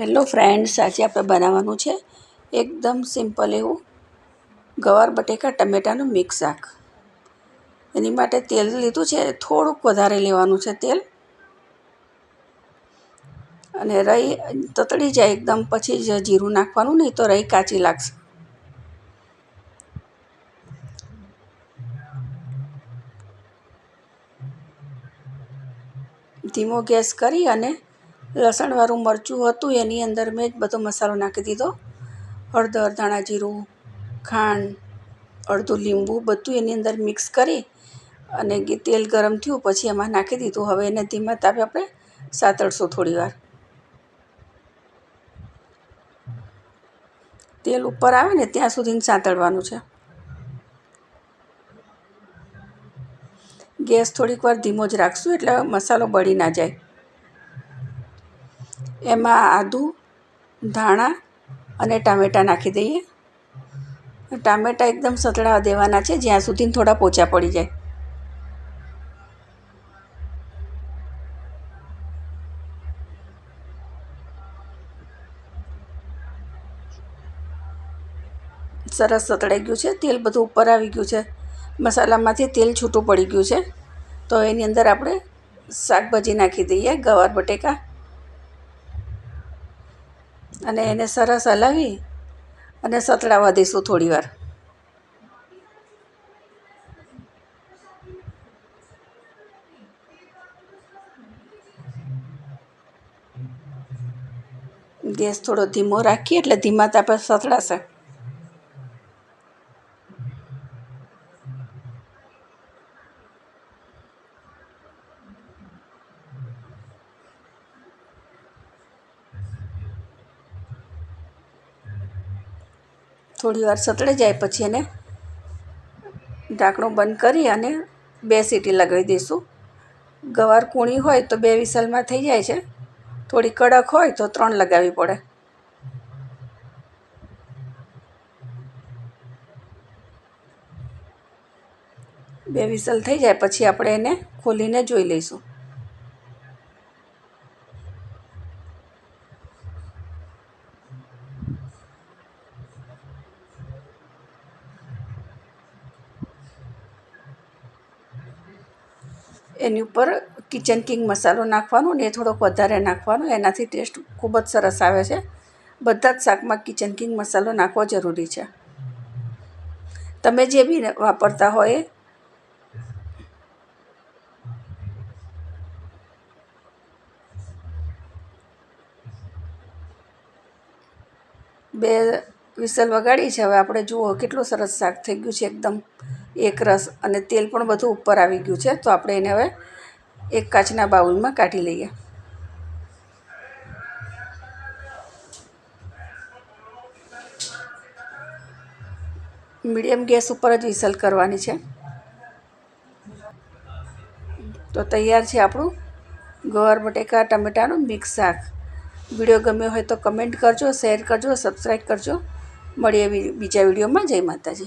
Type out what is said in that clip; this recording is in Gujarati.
હેલો ફ્રેન્ડ્સ આજે આપણે બનાવવાનું છે એકદમ સિમ્પલ એવું ગવાર બટેકા ટમેટાનું મિક્સ શાક. એની માટે તેલ લીધું છે. થોડુંક વધારે લેવાનું છે તેલ. અને રહી તતડી જાય એકદમ, પછી જ જીરું નાખવાનું, નહીં તો રહી કાચી લાગશે. ધીમો ગેસ કરી અને લસણવાળું મરચું હતું, એની અંદર મેં બધો મસાલો નાખી દીધો. હળદર ધાણા જીરું, ખાંડ, અડધું લીંબુ બધું એની અંદર મિક્સ કરી અને તેલ ગરમ થયું, પછી એમાં નાખી દીધું. હવે એને ધીમા તાપે આપણે સાતળશું થોડીવાર તેલ ઉપર આવે ને, ત્યાં સુધી સાંતળવાનું છે. ગેસ થોડીક વાર ધીમો જ રાખશું, એટલે મસાલો બળી ના જાય. એમાં આદું, ધાણા અને ટામેટાં નાખી દઈએ. ટામેટાં એકદમ સતળાવા દેવાના છે, જ્યાં સુધી થોડા પોચા પડી જાય. સરસ સતળાઈ ગયું છે, તેલ બધું ઉપર આવી ગયું છે. મસાલામાંથી તેલ છૂટું પડી ગયું છે. તો એની અંદર આપણે શાકભાજી નાખી દઈએ, ગવાર, બટેકા અને એને સરસ હલાવી અને સતળાવા દઈશું થોડી વાર. ગેસ થોડો ધીમો રાખીએ એટલે ધીમા તાપે સતળાશે. થોડી વાર સતળે જાય પછી એને ઢાંકણું બંધ કરી અને બે સીટી લગાવી દઈશું. ગવાર કૂણી હોય તો બે વિસલમાં થઈ જાય છે. થોડી કડક હોય તો ત્રણ લગાવવી પડે. બે વિસલ થઈ જાય પછી આપણે એને ખોલીને જોઈ લઈશું. એની ઉપર કિચન કિંગ મસાલો નાખવાનો ને એ થોડોક વધારે નાખવાનો. એનાથી ટેસ્ટ ખૂબ જ સરસ આવે છે. બધા જ શાકમાં કિચન કિંગ મસાલો નાખવો જરૂરી છે. તમે જે બી વાપરતા હોય બે વિસલ વગાડી છે. હવે આપણે જુઓ કેટલું સરસ શાક થઈ ગયું છે એકદમ. એક રસ અને તેલ પણ બધું ઉપર આવી ગયું છે, તો આપણે એને હવે એક કાચના બાઉલમાં કાઢી લઈએ. મીડિયમ ગેસ ઉપર જ વિસલ કરવાની છે. તો તૈયાર છે આપણું ગવાર બટેકા, ટમેટાનું મિક્સ શાક. વીડિયો ગમ્યો હોય તો કમેન્ટ કરજો, શેર કરજો, સબસ્ક્રાઈબ કરજો. મળીએ બીજા વિડીયોમાં. જય માતાજી.